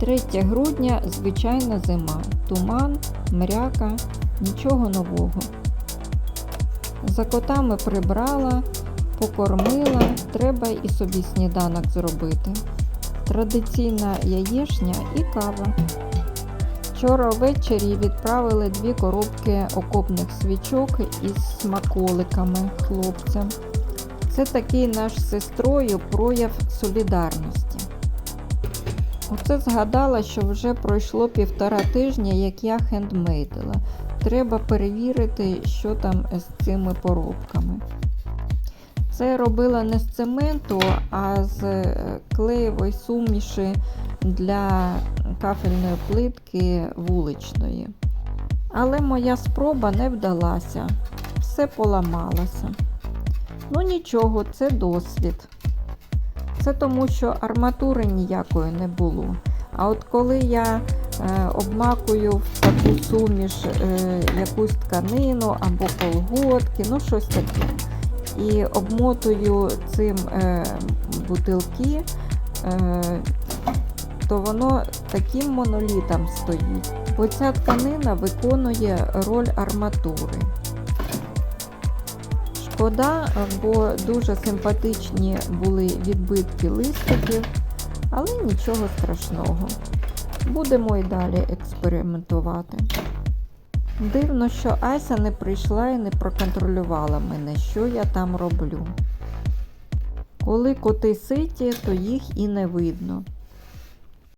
3 грудня звичайна зима. Туман, мряка, нічого нового. За котами прибрала, покормила, треба і собі сніданок зробити. Традиційна яєшня і кава. Вчора ввечері відправили дві коробки окопних свічок із смаколиками хлопцям. Це такий наш сестрою прояв солідарності. Оце згадала, що вже пройшло півтора тижня, як я хендмейдила. Треба перевірити, що там з цими поробками. Це робила не з цементу, а з е, клеєвої суміші для кафельної плитки вуличної. Але моя спроба не вдалася, все поламалося. Ну нічого, це досвід. Це тому, що арматури ніякої не було. А от коли я е, обмакую в таку суміш е, якусь тканину або колготки, ну щось таке, і обмотую цим е, бутилки, то воно таким монолітом стоїть. Бо ця тканина виконує роль арматури. Шкода, бо дуже симпатичні були відбитки листиків, але нічого страшного. Будемо і далі експериментувати. Дивно, що Ася не прийшла і не проконтролювала мене, що я там роблю. Коли коти ситі, то їх і не видно.